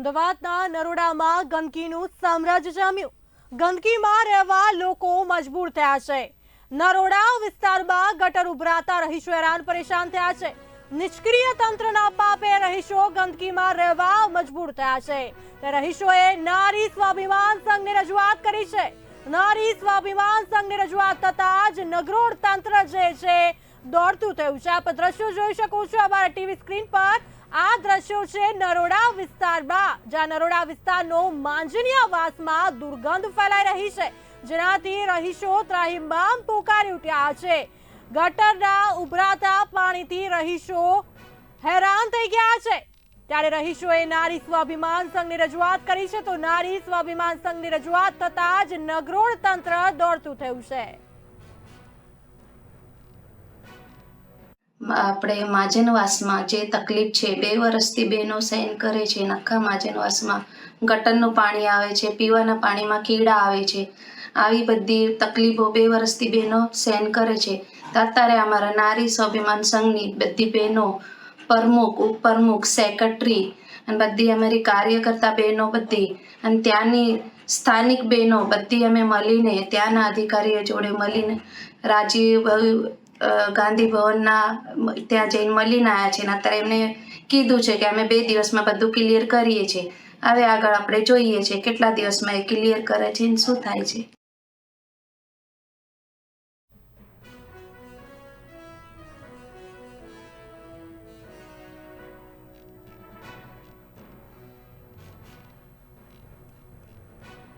અમદાવાદના નરોડામાં ગંદકીનું સામ્રાજ્ય જામ્યું. ગંદકીમાં રહેવા લોકો મજબૂર થયા છે. નરોડા વિસ્તારમાં ગટર ઉભરાતા રહીશો હેરાન પરેશાન થયા છે. નિષ્ક્રિય તંત્રના પાપે રહીશો ગંદકીમાં રહેવા મજબૂર થયા છે. તે રહીશોએ નારી સ્વાભિમાન સંઘને રજૂઆત કરી છે. નારી સ્વાભિમાન સંઘની રજૂઆત થતા જ નગરોળ તંત્ર જે છે, દોડતું થયું છે. આપ દ્રશ્યો જોઈ શકો છો અમારા ટીવી સ્ક્રીન પર. આ દ્રશ્યો છે નરોડા વિસ્તારમાં, જ્યાં નરોડા વિસ્તારનો માંજણિયાવાસમાં દુર્ગંધ ફેલાઈ રહી છે. જેનાથી રહીશો ત્રાહિમામ પોકારી ઉઠ્યા છે. ગટરના ઉભરાતા પાણીથી રહીશો હેરાન થઈ ગયા છે. ત્યારે રહીશોએ નારી સ્વાભિમાન સંઘની રજૂઆત કરી છે. તો નારી સ્વાભિમાન સંઘની રજૂઆત થતાં જ નગરોળ તંત્ર દોડતું થયું છે. આપણે માજનવાસમાં જે તકલીફ છે, બે વર્ષથી બહેનો સહન કરે છે, નખા માજનવાસમાં ગટરનું પાણી આવે છે, પીવાના પાણીમાં કીડા આવે છે, આવી બધી તકલીફો બે વર્ષથી બહેનો સહન કરે છે. તાતારે અમારા નારી સ્વાભિમાન સંઘની બધી બહેનો, પ્રમુખ, ઉપપ્રમુખ, સેક્રેટરી અને બધી અમારી કાર્યકર્તા બહેનો બધી અને ત્યાંની સ્થાનિક બહેનો બધી અમે મળીને ત્યાંના અધિકારીઓ જોડે મળીને રાજીવ ગાંધી ભવનના ત્યાં જઈને મળીને આવ્યા છે ને અત્યારે એમને કીધું છે કે અમે બે દિવસમાં બધું ક્લિયર કરીએ છીએ. હવે આગળ આપણે જોઈએ છે કેટલા દિવસમાં એ ક્લિયર કરે છે ને શું થાય છે.